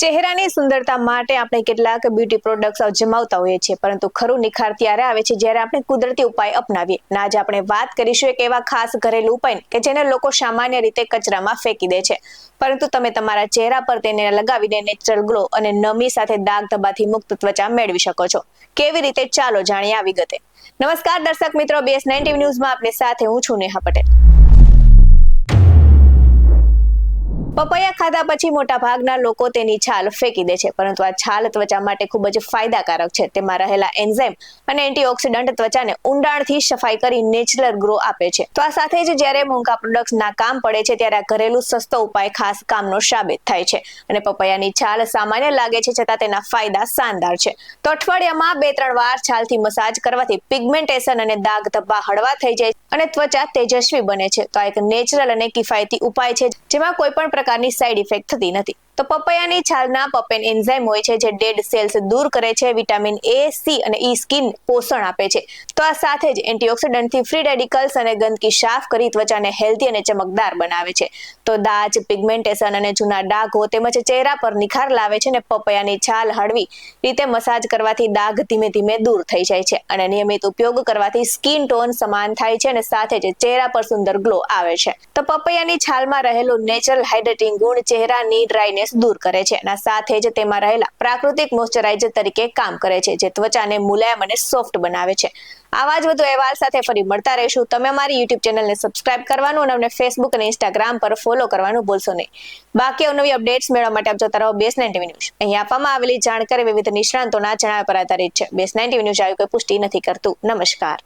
ચહેરાની સુંદરતા માટે આપણે કેટલાક બ્યુટી પ્રોડક્ટ્સ અજમાવતા હોઈએ છીએ, પરંતુ ખરું નિખાર ત્યારે આવે છે જ્યારે આપણે કુદરતી ઉપાય અપનાવીએ. અને આજે આપણે વાત કરીશું એક એવા ખાસ ઘરેલું ઉપાય કે જેને લોકો સામાન્ય રીતે કચરામાં ફેંકી દે છે. પરંતુ તમે તમારા ચહેરા પર તેને લગાવીને નેચરલ ગ્લો અને નમી સાથે દાગ ધબાથી મુક્ત ત્વચા મેળવી શકો છો. કેવી રીતે? ચાલો જાણીએ આ વિગતે. નમસ્કાર દર્શક મિત્રો બીએસ નાઇન્ટી ન્યૂઝમાં આપની સાથે હું છું નેહા પટેલ. પપૈયા ખાધા પછી મોટા ભાગના લોકો તેની છાલ ફેંકી દે છે. પરંતુ આ છાલ ત્વચા માટે ખૂબ જ ફાયદાકારક છે. તેમાં રહેલા એન્ઝાઇમ અને એન્ટીઓક્સિડન્ટ ત્વચાને ઊંડાણથી સફાઈ કરી નેચરલ ગ્રો આપે છે. તો આ સાથે જ જ્યારે મોંઘા પ્રોડક્ટ્સ ના કામ પડે છે ત્યારે આ ઘરેલું સસ્તો ઉપાય ખાસ કામનો સાબિત થાય છે. અને પપૈયાની છાલ સામાન્ય લાગે છે છતાં તેના ફાયદા શાનદાર છે. તો અઠવાડિયામાં બે ત્રણ વાર છાલથી મસાજ કરવાથી પિગમેન્ટેશન અને દાગ ધબ્બા હળવા થઈ જાય અને ત્વચા તેજસ્વી બને છે. તો આ એક નેચરલ અને કિફાયતી ઉપાય છે, જેમાં કોઈ પણ પ્રકારની સાઈડ ઇફેક્ટ થતી નથી. તો પપૈયાની છાલના પપેન એન્ઝાઇમ હોય છે જે ડેડ સેલ્સ દૂર કરે છે, વિટામિન એ, સી અને ઈ સ્કિન પોષણ આપે છે. તો આ સાથે જ એન્ટીઓક્સિડન્ટથી ફ્રી રેડિકલ્સ અને ગંદકી સાફ કરી ત્વચાને હેલ્ધી અને ચમકદાર બનાવે છે. તો દાજ, પિગમેન્ટેશન અને જૂના ડાઘો તેમજ ચહેરા પર નિખાર લાવે છે અને પપૈયાની છાલ હળવી રીતે મસાજ કરવાથી દાગ ધીમે ધીમે દૂર થઈ જાય છે અને નિયમિત ઉપયોગ કરવાથી સ્કિન ટોન સમાન થાય છે અને સાથે જ ચહેરા પર સુંદર ગ્લો આવે છે. તો પપૈયાની છાલમાં રહેલું નેચરલ હાઇડ્રેટિંગ ગુણ ચહેરાની ડ્રાયનેસ દૂર કરે છે અને સાથે જ તેમાં રહેલા પ્રાકૃતિક મોઇશ્ચરાઇઝર તરીકે કામ કરે છે, જે ત્વચાને મુલાયમ અને સોફ્ટ બનાવે છે. આવા જ વધુ અહેવાલ સાથે ફરી મળતા રહીશું. તમે અમારી યુટ્યુબ ચેનલને સબસ્ક્રાઇબ કરવાનું અને અમને ફેસબુક અને ઇન્સ્ટાગ્રામ પર ફોલો કરવાનું ભૂલશો નહીં. બાકી અવનવી અપડેટ્સ મેળવવા માટે આપ જોતા રહો બેસ નાઇન્ટી ન્યૂઝ. અહીં આપવામાં આવેલી જાણકારી વિવિધ નિષ્ણાંતોના જણાવ્યા પર આધારિત છે. બેસ નાઇન્ટી ન્યૂઝ આવી કોઈ પુષ્ટિ નથી કરતું. નમસ્કાર.